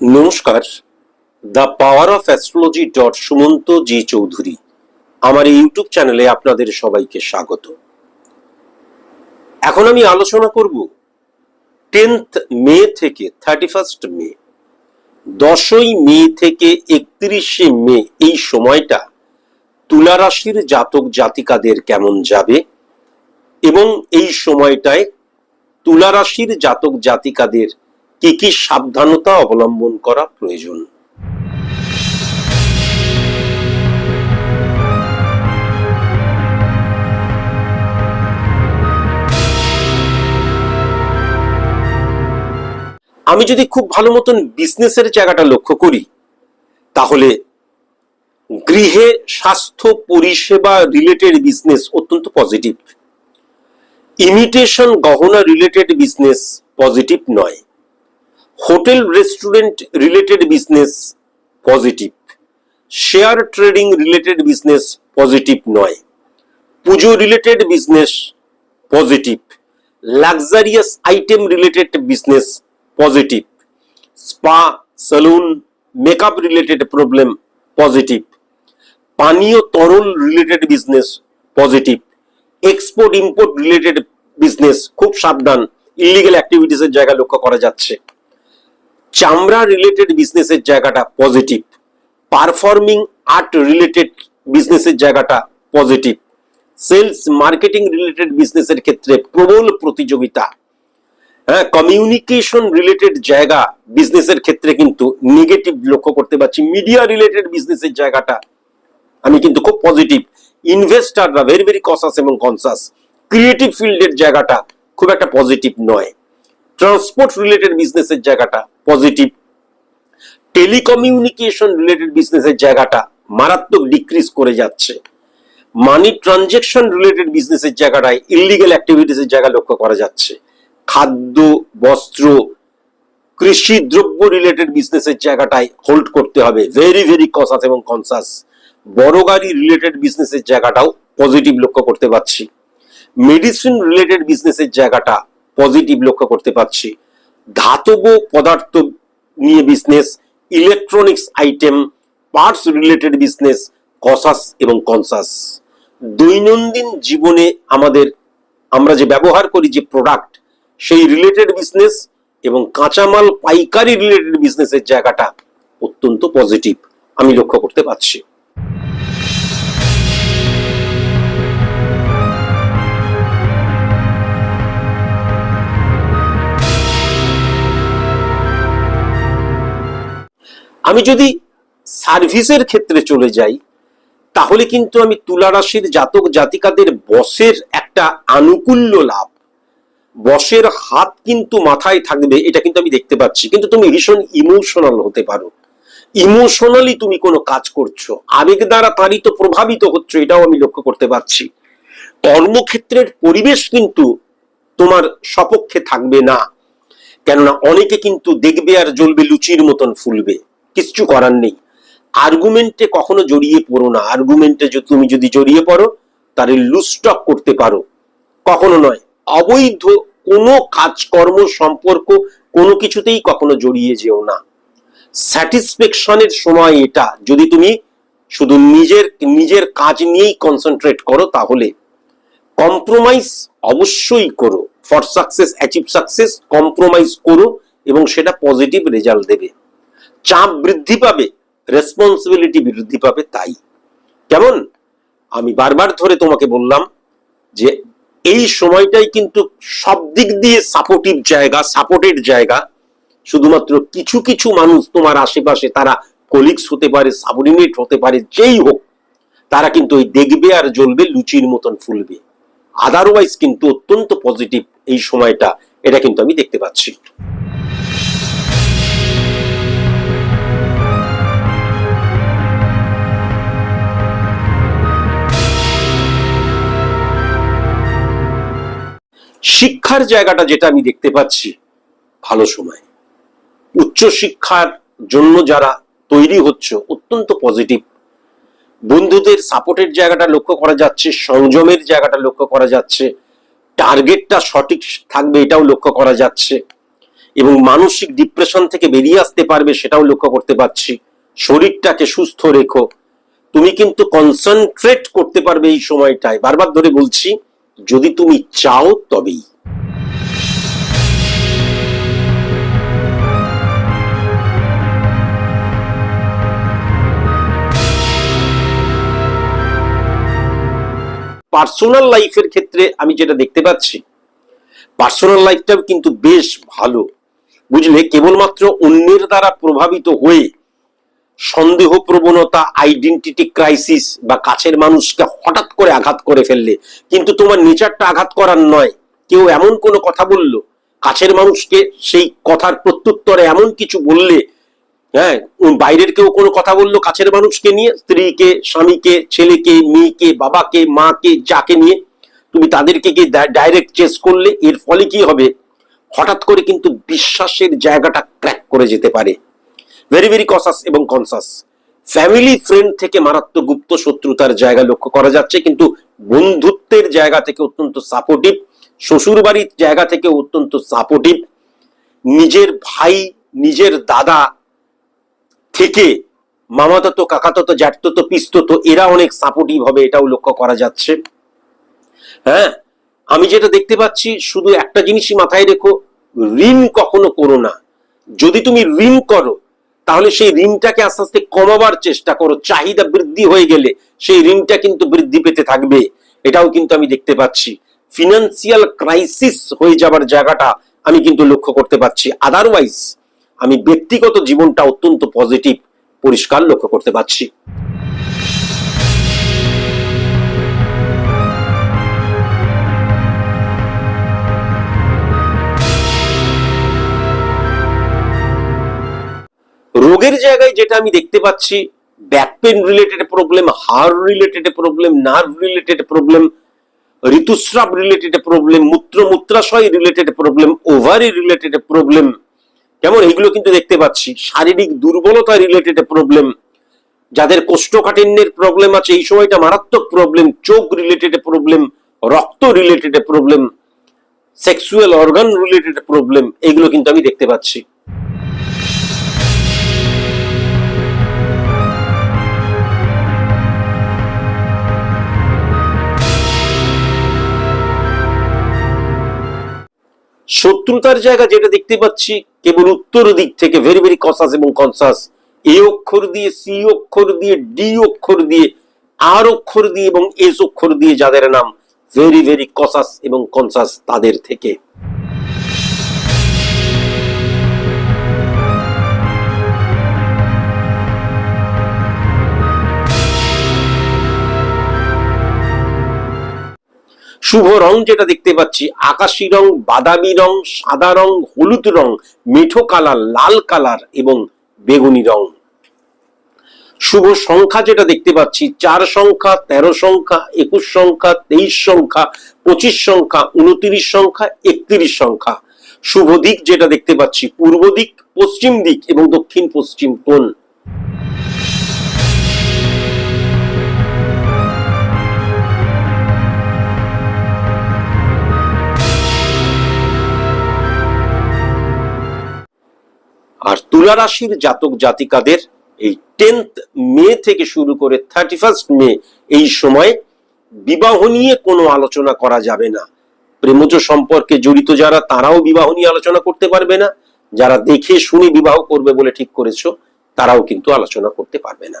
নমস্কার, the power of astrology dot Sumanta ji Chowdhury. আমার এই ইউটিউব চ্যানেলে আপনাদের সবাইকে স্বাগত। এখন আমি আলোচনা করব টেন্থ মে থেকে থার্টি ফার্স্ট মে, দশই মে থেকে একত্রিশে মে এই সময়টা তুলা রাশির জাতক জাতিকাদের কেমন যাবে এবং এই সময়টায় তুলা রাশির জাতক জাতিকাদের কি কি সাবধানতা অবলম্বন করা প্রয়োজন? আমি যদি খুব ভালো মতন বিজনেসের জায়গাটা লক্ষ্য করি, তাহলে গৃহে স্বাস্থ্য পরিষেবা রিলেটেড বিজনেস অত্যন্ত পজিটিভ ইমিটেশন গহনা রিলেটেড বিজনেস পজিটিভ নয়। Hotel restaurant related business positive, share trading related business positive নয়, পুজো related business positive, luxurious item related business positive, spa, salon, makeup related problem positive, পানীয় তরল related business positive, export import related business খুব সাবধান, illegal অ্যাক্টিভিটিসের জায়গা লক্ষ্য করা যাচ্ছে। চামড়া রিলেটেড বিজনেসের জায়গাটা পজিটিভ পারফর্মিং আর্ট রিলেটেড বিজনেসের জায়গাটা পজিটিভ সেলস মার্কেটিং রিলেটেড বিজনেসের ক্ষেত্রে প্রবল প্রতিযোগিতা। হ্যাঁ কমিউনিকেশন রিলেটেড জায়গা বিজনেসের ক্ষেত্রে কিন্তু নেগেটিভ লক্ষ্য করতে পারছি। মিডিয়া রিলেটেড বিজনেসের জায়গাটা আমি কিন্তু খুব পজিটিভ ইনভেস্টাররা ভেরি ভেরি কসাস এবং কনসাস ক্রিয়েটিভ ফিল্ডের জায়গাটা খুব একটা পজিটিভ নয়। ট্রান্সপোর্ট রিলেটেড বিজনেসের জায়গাটা পজিটিভ টেলিকমিউনিকেশন রিলেটেড বিজনেসের জায়গাটা মারাত্মক ডিক্রিজ করে যাচ্ছে। মানি ট্রানজেকশন রিলেটেড বিজনেসের জায়গাটায় ইলিগেল অ্যাক্টিভিটিসের জায়গা লক্ষ্য করা যাচ্ছে। খাদ্য, বস্ত্র, কৃষি দ্রব্য রিলেটেড বিজনেসের জায়গাটায় হোল্ড করতে হবে। ভেরি ভেরি কসাস এবং কনসাস বড় গাড়ি রিলেটেড বিজনেসের জায়গাটাও পজিটিভ লক্ষ্য করতে পারছি। মেডিসিন রিলেটেড বিজনেসের জায়গাটা পজিটিভ লক্ষ্য করতে পারছি। ধাতব পদার্থ নিয়ে business electronics item parts related business cautious এবং কনসাস দৈনন্দিন জীবনে আমাদের, আমরা যে ব্যবহার করি যে প্রোডাক্ট সেই রিলেটেড বিজনেস এবং কাঁচামাল পাইকারি রিলেটেড বিজনেসের জায়গাটা অত্যন্ত পজিটিভ আমি লক্ষ্য করতে পারছি। আমি যদি সার্ভিসের ক্ষেত্রে চলে যাই, তাহলে কিন্তু আমি তুলা রাশির জাতক জাতিকাদের বসের একটা আনুকূল্য লাভ। বসের হাত কিন্তু মাথায় থাকবে, এটা কিন্তু আমি দেখতে পাচ্ছি। কিন্তু তুমি ভীষণ ইমোশনাল হতে পারো। ইমোশনালি তুমি কোনো কাজ করছ। আবেগ দ্বারা তাড়িত, প্রভাবিত হচ্ছ, এটাও আমি লক্ষ্য করতে পারছি। কর্মক্ষেত্রের পরিবেশ কিন্তু তোমার সপক্ষে থাকবে না। কেননা অনেকে কিন্তু দেখবে আর জ্বলবে লুচির মতন ফুলবে। কিচ্ছু করার নেই। আর্গুমেন্টে কখনো জড়িয়ে পড়ো না। আর্গুমেন্টে তুমি যদি জড়িয়ে পড়ো, তাহলে লুস্টক করতে পারো। কখনো নয়। অবৈধ কোনো কাজকর্ম সম্পর্ক কোনো কিছুতেই কখনো জড়িয়ে যেও না। স্যাটিসফ্যাকশনের সময় এটা। যদি তুমি শুধু নিজের নিজের কাজ নিয়েই কনসেন্ট্রেট করো, তাহলে কম্প্রোমাইজ অবশ্যই করো। For success achieve success compromise করো এবং সেটা পজিটিভ রেজাল্ট দেবে। চাপ বৃদ্ধি পাবে রেসপন্সিবিলিটি বৃদ্ধি পাবে তাই। কেমন? আমি বারবার ধরে তোমাকে বললাম যে এই সময়টাই কিন্তু সব দিক দিয়ে সাপোর্টিভ জায়গা সাপোর্টেড জায়গা। শুধুমাত্র কিছু কিছু মানুষ তোমার আশেপাশে, তারা কলিগস হতে পারে সাবঅর্ডিনেট হতে পারে, যেই হোক, তারা কিন্তু ওই দেখবে আর জ্বলবে, লুচির মতন ফুলবে। আদারওয়াইজ কিন্তু অত্যন্ত পজিটিভ এই সময়টা, এটা কিন্তু আমি দেখতে পাচ্ছি। শিক্ষার জায়গাটা যেটা আমি দেখতে পাচ্ছি, ভালো সময়। উচ্চ শিক্ষার জন্য যারা তৈরি হচ্ছে, অত্যন্ত পজিটিভ বন্ধুদের সাপোর্টের জায়গাটা লক্ষ্য করা যাচ্ছে, সংযমের জায়গাটা লক্ষ্য করা যাচ্ছে টার্গেটটা সঠিক থাকবে এটাও লক্ষ্য করা যাচ্ছে, এবং মানসিক ডিপ্রেশন থেকে বেরিয়ে আসতে পারবে সেটাও লক্ষ্য করতে পারছি। শরীরটাকে সুস্থ রেখো। তুমি কিন্তু কনসেন্ট্রেট করতে পারবে এই সময়টায়। বারবার ধরে বলছি যদি তুমি চাও তবেই। পার্সোনাল লাইফের ক্ষেত্রে আমি যেটা দেখতে পাচ্ছি পার্সোনাল লাইফটাও কিন্তু বেশ ভালো। বুঝলে? কেবলমাত্র অন্যের দ্বারা প্রভাবিত হয়ে সন্দেহ প্রবণতা আইডেন্টিটি ক্রাইসিস বা কাছের মানুষকে হঠাৎ করে আঘাত করে ফেললে। কিন্তু তোমার নেচারটা আঘাত করার নয়। কেউ এমন কোনো কথা বলল? কাছের মানুষকে সেই কথার প্রত্যুত্তরে এমন কিছু বললে? হ্যাঁ বাইরের কেউ কোনো কথা বলল কাছের মানুষকে নিয়ে? স্ত্রীকে, স্বামীকে, ছেলেকে, মেয়েকে, বাবাকে, মাকে, যাকে নিয়ে? তুমি তাদেরকে গিয়ে ডাইরেক্ট চেস করলে এর ফলে কি হবে? হঠাৎ করে কিন্তু বিশ্বাসের জায়গাটা ক্র্যাক করে যেতে পারে। ভেরি ভেরি কসাস এবং কনসাস ফ্যামিলি ফ্রেন্ড থেকে মারাত্মক গুপ্ত শত্রুতার জায়গা লক্ষ্য করা যাচ্ছে, কিন্তু বন্ধুত্বের জায়গা থেকে অত্যন্ত সাপোর্টিভ শ্বশুর বাড়ির জায়গা থেকে অত্যন্ত সাপোর্টিভ নিজের ভাই, নিজের দাদা থেকে মামাতত কাকাতত জ্যাঠতত পিস্তত এরা অনেক সাপোর্টিভ হবে, এটাও লক্ষ্য করা যাচ্ছে। হ্যাঁ আমি যেটা দেখতে পাচ্ছি, শুধু একটা জিনিসই মাথায় রেখো, ঋণ কখনো করো না। যদি তুমি ঋণ করো তাহলে সেই ঋণটাকে আস্তে আস্তে কমাবার চেষ্টা করো। চাহিদা বৃদ্ধি হয়ে গেলে সেই ঋণটা কিন্তু বৃদ্ধি পেতে থাকবে। এটাও কিন্তু আমি দেখতে পাচ্ছি। ফিনান্সিয়াল ক্রাইসিস হয়ে যাবার জায়গাটা আমি কিন্তু লক্ষ্য করতে পারছি আদারওয়াইজ আমি ব্যক্তিগত জীবনটা অত্যন্ত পজিটিভ পরিষ্কার লক্ষ্য করতে পারছি। রোগের জায়গায় যেটা আমি দেখতে পাচ্ছি back pain related problem heart related problem nerve related problem ঋতুস্রাব related problem মূত্র মূত্রাশয় related problem ovary related problem কেমন এইগুলো কিন্তু দেখতে পাচ্ছি শারীরিক দুর্বলতা রিলেটেড প্রবলেম যাদের কোষ্ঠকাঠিন্যের প্রবলেম আছে এই সময়টা মারাত্মক প্রবলেম চোখ রিলেটেড প্রবলেম রক্ত related problem sexual organ related problem এগুলো কিন্তু আমি দেখতে পাচ্ছি শত্রুতার জায়গা যেটা দেখতে পাচ্ছি, কেবল উত্তর দিক থেকে ভেরি ভেরি কসাস এবং কনসাস এ অক্ষর দিয়ে সি অক্ষর দিয়ে ডি অক্ষর দিয়ে আর অক্ষর দিয়ে এবং এস অক্ষর দিয়ে যাদের নাম ভেরি ভেরি কসাস এবং কনসাস তাদের থেকে। শুভ রং যেটা দেখতে পাচ্ছি, আকাশি রং, বাদামি রং, সাদা রং, হলুদ রং, মেঠো কালার, লাল কালার এবং বেগুনি রং। শুভ সংখ্যা যেটা দেখতে পাচ্ছি, চার সংখ্যা, তেরো সংখ্যা, একুশ সংখ্যা, তেইশ সংখ্যা, পঁচিশ সংখ্যা, উনত্রিশ সংখ্যা, একত্রিশ সংখ্যা। শুভ দিক যেটা দেখতে পাচ্ছি, পূর্ব দিক, পশ্চিম দিক এবং দক্ষিণ পশ্চিম কোণ। আর তুলা রাশির জাতক জাতিকাদের এই টেন্থ মে থেকে শুরু করে থার্টি ফার্স্ট মে এই সময় বিবাহ নিয়ে কোনো আলোচনা করা যাবে না। প্রেমজ সম্পর্কে জড়িত যারা, তারাও বিবাহ নিয়ে আলোচনা করতে পারবে না। যারা দেখে শুনে বিবাহ করবে বলে ঠিক করেছ, তারাও কিন্তু আলোচনা করতে পারবে না।